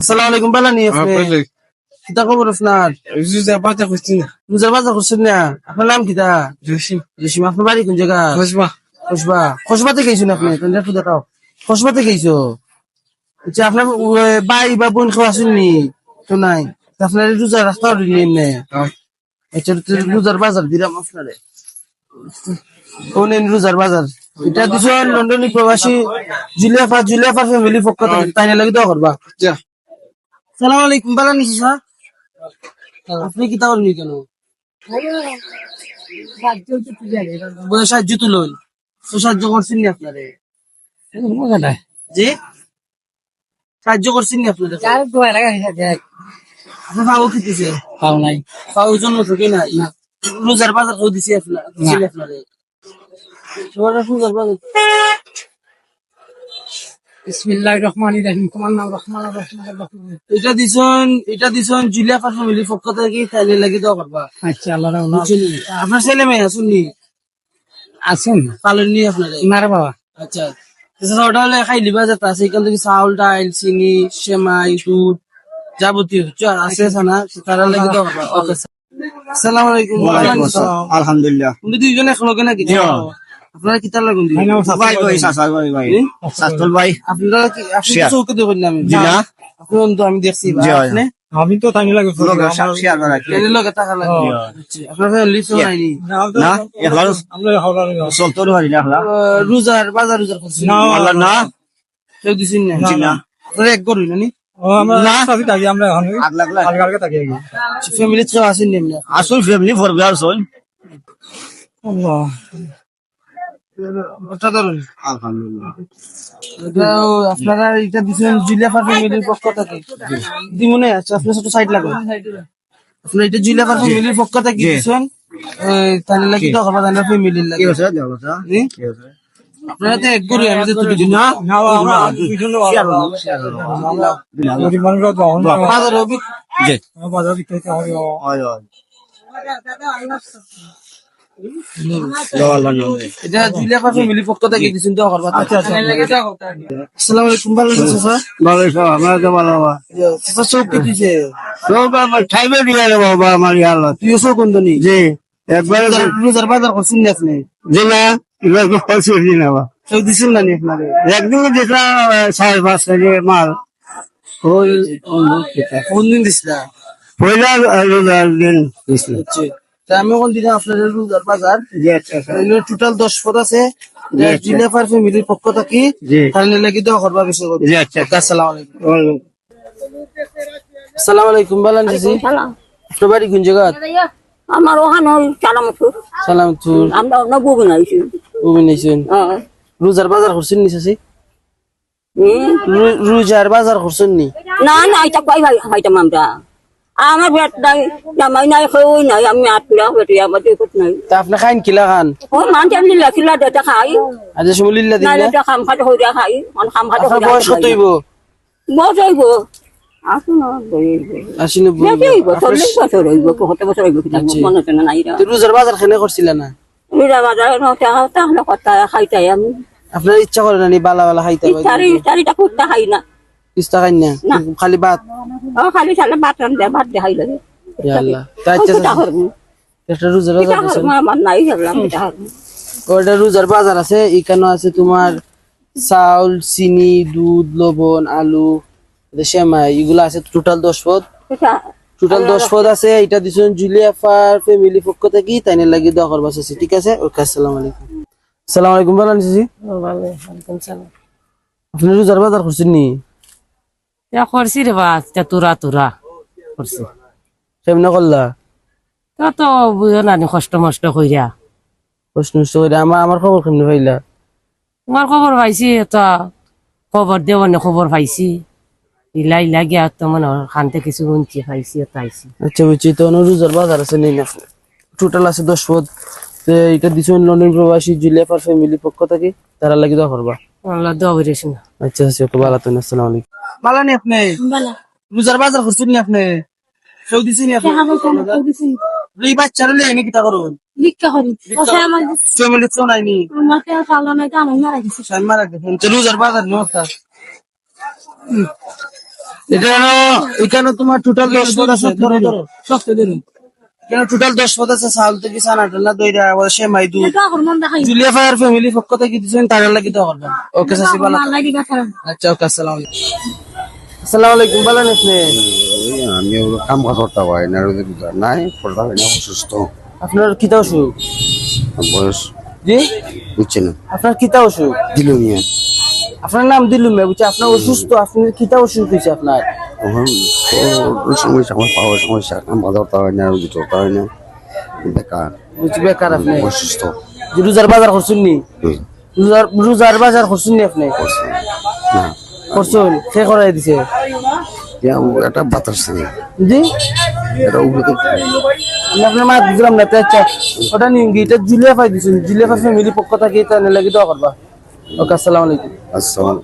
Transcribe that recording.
আসসালামু আলাইকুম বালা নি আপনি কিতা খবর আপনার জুজা বাতা করছি না রোজার বাজার করছেন না আপনার নাম কিতা জসিম জসিম আপনার বাড়ি কোন জায়গা বসবা খসবা খসবাতে গেছেন আপনি তোমরা একটু দেখাও খসবাতে গেছো আচ্ছা আপনার ভাই বা বোন কেউ আসেননি তো নাই আপনার রোজার রাস্তা নিন নে আচ্ছা রোজার বাজার দিলাম আপনারে ও নেন রোজার বাজার এটা লন্ডনী প্রবাসী জুলিয়াফা জুলিয়াফার ফ্যামিলি পক্ষ থেকে তাই লাগি দেওয়া করবা সালাম আলাইকুম বালা নিছি স্যার? আপনি কি তাহলে নি কেন? সাহায্য তো সাহায্য করছেন নি আপনারে? জি? সাহায্য করছেন নি আপনারে? পাও খেতেছে পাও নাই। পাও জন্ম থেকে নাই? রোজার বাজার কেউ দিছি আপনার আপনারে। সবার রোজার বাজার বিসমিল্লাহির রহমানির রহিম। তোমার নাম রহমান রহমান এটা দিছেন এটা দিছেন জুলিয়াফার ফ্যামিলির পক্ষ থেকে তাইলে লাগি দেওয়া করবা। আচ্ছা আল্লাহ আপনার ছেলে মেয়ে শুননি আছেন? পালন নি আপনারে? মার বাবা। আচ্ছা। ওটা হলে খাই লিবা যেটা আছে এখান থেকে চাউল ডাইল চিনি সেমাই দুধ যাবতীয় আছে না তারা লাগে তো ওকে আসসালামু আলাইকুম। আলহামদুলিল্লাহ। দুইজন একলগে নাকি? আপনারা কিতা লাগুন দিবেন ভাই ভাই সাসার ভাই ভাই সাস্তুল ভাই। আপনারা কি আপনি Share. চৌকে দেখুন না আমি। জি না। আপনি তো আমি দেখছি জি, আপনি? আমি তো তাই লাগে লোক শেয়ার করা কি এর লগে টাকা লাগে। আচ্ছা, আপনার তো নাইনি না আমরা হাওলা পারি না এখলা রোজার বাজার রোজার করছেন আল্লাহ না? কেউ দিছেন না? জি না। আপনারা এক করুন এখন ফ্যামিলি আর সই আল্লাহ। ধরুন আলহামদুলিল্লাহ। আপনারা এটা দিচ্ছেন জুলিয়াফার ফ্যামিলির পক্ষ থেকে। দিমনে আছে আপনার ছোট সাইড লাগবে। আপনার এটা জুলিয়াফার ফ্যামিলির পক্ষ থেকে দিচ্ছেন তাহলে লাগি তো হবে তাহলে ফ্যামিলির কি লাগে। হচ্ছে দেবতা কি হচ্ছে আপনারা তো এক করি আমি তো দুটো না না আমরা দুইজন গরিব মানুষ তো বাজার হবে জি বাজার। দিতে হবে ওই ওই লো আল্লাহ একবার রোজার বাজার করছেন না আপনি? জি না এবার তো ফলসি জি না বাবা। কেউ দিছেন না নি আপনারে? একদিন দেখলাম সাড়ে পাঁচ কেজি মাল। ওই কোন দিন দিছিলা? পয়লা রোজার দিন দিছিল আচ্ছা। তা আমি কোন দিন আপনার রোজার বাজার জি আচ্ছা আচ্ছা। টোটাল দশ পদ আছে আচ্ছা। জিলাফার ফ্যামিলির পক্ষ থেকে জি। তাহলে লাগি দেওয়া করবা বেশি করে। জি। আলাইকুম। ওয়ালাইকুম। আলাইকুম বালান দিছি আপনার বাড়ি কোন জায়গা? আমার ওখানে সালাম সালাম আমরা না বুবি নাইছি উমি নিছেন রোজার বাজার করছেন নি চাচি? রোজার বাজার করছেন নি? না না এটা কই ভাই হাইতাম আমরা? আমার বেট নাই জামাই নাই হই নাই আমি আটলা বেটি আমার দেখত নাই। তা আপনি খাইন কিলা খান? ও আমি লাখিলা দেটা খাই। আজ সমলিল্লা না? দেটা খাম খাতে হইরা খাই মান খাম খাতে আপনার বয়স কত হইব? বস হইব। মনে আমি। আপনার ইচ্ছা করে না নি বালা বালা খাইতে চারিটা কুত্তা খাই না। ইচ্ছা খাইন না। না। খালি ভাত। ও খালি চালে ভাত রান্ধে ভাত দেখাই লাগে ইয়া আল্লাহ তা ইচ্ছা কিতা করব রোজার বাজার আমার নাই ওটা রোজার আছে এখানে আছে তোমার চাউল চিনি দুধ লবণ আলু সেমাই এগুলো আছে টোটাল দশ পদ। টোটাল দশ পদ আছে এটা দিচ্ছেন জুলিয়াফার ফ্যামিলি পক্ষ থেকে তাই না লাগি দোয়া করবা চাচি ঠিক আছে? ওকে আসসালামু আলাইকুম। আসসালামু আলাইকুম বলেন চাচি। আপনি রোজার বাজার করছেন নি? Ya করছি রে বা তা তোরা তোরা করছি কেমনে করলা তা তো বুঝো না কষ্ট মষ্ট কইরা প্রশ্ন উত্তর করে আমার আমার খবর কেমনে পাইলা তোমার খবর পাইছি তা খবর দেব না খবর পাইছি ইলাই লাগিয়া তো মনে খানতে কিছু উঞ্চি পাইছি তাইছি আচ্ছা বুঝছি তো রোজার বাজার আছে নেই না টোটাল আছে দশ পদ এটা দিচ্ছেন লন্ডন প্রবাসী জুলিয়াফার ফ্যামিলি পক্ষ থেকে তারা লাগি দোয়া করবা আল্লাহ দোয়া করিস আচ্ছা আচ্ছা ওকে ভালো তুমি আসসালামু আলাইকুম ভালো নি আপনি? রোজার বাজার করছেন নি আপনি? কেউ দিছেন আপনি? এই বাচ্চারা লিয়ে এনে কিতা করুন ফ্যামিলি তো নাইনি আমি মারা গেছি রোজার বাজার নমস্কার এটা এখানে তোমার টোটাল দশ পদ আছে ধরো ধরো শক্ত এখানে টোটাল দশ পদ আছে চাউল থেকে চানা টানা দইরা আবার দুধ এটা হরমোন দেখাই। জুলিয়া ফায়ার ফ্যামিলি পক্ষ থেকে দিচ্ছেন তার লাগি তো করবেন ওকে সাসি আচ্ছা ওকে আসসালামু আলাইকুম। আসসালামু আলাইকুম ভালো আপনি আমি কাম করতে পারি না নাই পড়তে পারি না অসুস্থ। আপনার কিতা অসুখ? বয়স জি? বুঝছেন আপনার কিতা অসুখ? দিল নিয়ে আপনার নাম দিলুম ভাই বুঝছি আপনার অসুস্থ আপনার কিতা অসুখ হয়েছে আপনার? সমস্যা আমার পাওয়ার সমস্যা কাম করতে হয় না করতে না বেকার। বুঝছি বেকার আপনি। অসুস্থ। রোজার বাজার করছেন নি? রোজার রোজার বাজার করছেন নি আপনি? না। করছেন সে করাই দিছে। এটা বাতাস নেই জি? এটা আমি আপনার মা দিলাম না আচ্ছা ওটা নিন এটা জুলিয়া পাই দিছেন। জুলিয়া ফ্যামিলি পক্ষ থেকে তাহলে লাগি দেওয়া করবা। ওকে আসসালামু আলাইকুম। আসসালাম